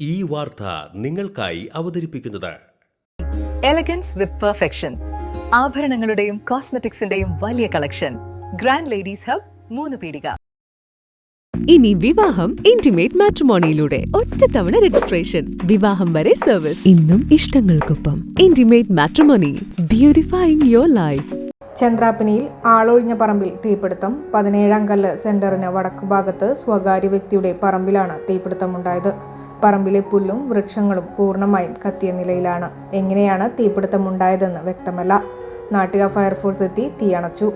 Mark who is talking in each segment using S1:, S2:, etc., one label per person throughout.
S1: ഈ വാർത്ത നിങ്ങൾക്കായി അവതരിപ്പിക്കുന്നത്.
S2: എലഗൻസ് വിത്ത് പെർഫെക്ഷൻ ആഭരണങ്ങളുടെയും കോസ്മെറ്റിക്സിന്റെയും വലിയ കളക്ഷൻ ഗ്രാൻഡ് ലേഡീസ് ഹബ് മൂന്ന് പീടിക
S3: ഇനി വിവാഹം ഇന്റിമേറ്റ് മാട്രിമോണിയിലൂടെ ഒറ്റത്തവണ രജിസ്ട്രേഷൻ വിവാഹം വരെ സർവീസ് ഇന്നും ഇഷ്ടങ്ങൾക്കൊപ്പം. Intimate matrimony beautifying your life
S4: ചന്ദ്രാപ്പനിയിൽ ആളൊഴിഞ്ഞ പറമ്പിൽ തീപിടുത്തം. പതിനേഴാം കല്ല് സെന്ററിന് വടക്കുഭാഗത്ത് സ്വകാര്യ വ്യക്തിയുടെ പറമ്പിലാണ് തീപിടുത്തമുണ്ടായത്. പറമ്പിലെ പുല്ലും വൃക്ഷങ്ങളും പൂർണമായും കത്തിയ നിലയിലാണ്. എങ്ങനെയാണ് തീപിടുത്തമുണ്ടായതെന്ന് വ്യക്തമല്ല. നാട്ടിക ഫയർഫോഴ്സ് എത്തി തീയണച്ചു.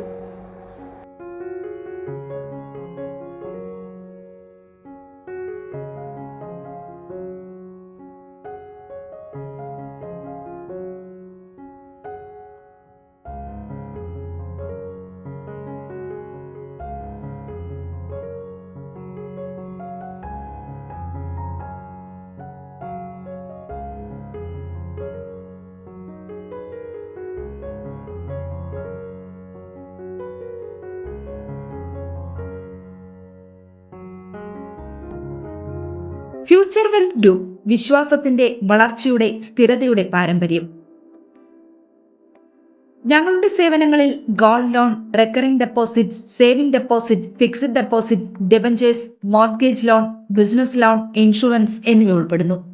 S5: ഫ്യൂച്ചർ വെൽത്ത് ഗ്രൂപ്പ് വിശ്വാസത്തിന്റെ വളർച്ചയുടെ സ്ഥിരതയുടെ പാരമ്പര്യം. ഞങ്ങളുടെ സേവനങ്ങളിൽ gold loan recurring deposit saving deposit fixed deposit debentures mortgage loan business loan insurance എന്നിവ ഉൾപ്പെടുന്നു.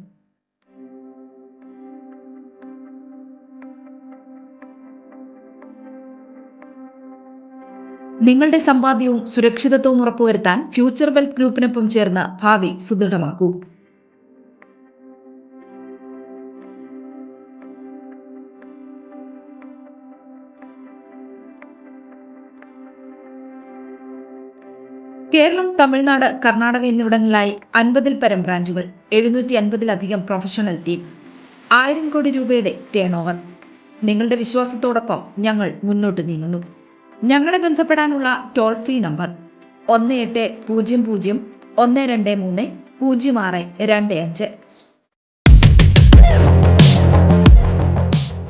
S5: നിങ്ങളുടെ സമ്പാദ്യവും സുരക്ഷിതത്വവും ഉറപ്പുവരുത്താൻ ഫ്യൂച്ചർ വെൽത്ത് ഗ്രൂപ്പിനൊപ്പം ചേർന്ന് ഭാവി സുദൃഢമാക്കൂ. കേരളം തമിഴ്നാട് കർണാടക എന്നിവിടങ്ങളിലായി അൻപതിൽ പരം ബ്രാഞ്ചുകൾ എഴുന്നൂറ്റി അൻപതിലധികം പ്രൊഫഷണൽ ടീം ആയിരം കോടി രൂപയുടെ ടേൺ ഓവർ നിങ്ങളുടെ വിശ്വാസത്തോടൊപ്പം ഞങ്ങൾ മുന്നോട്ട് നീങ്ങുന്നു. ഞങ്ങളെ ബന്ധപ്പെടാനുള്ള ടോൾ ഫ്രീ നമ്പർ ഒന്ന് എട്ട് പൂജ്യം പൂജ്യം ഒന്ന് രണ്ട് മൂന്ന് പൂജ്യം ആറ് രണ്ട് അഞ്ച്.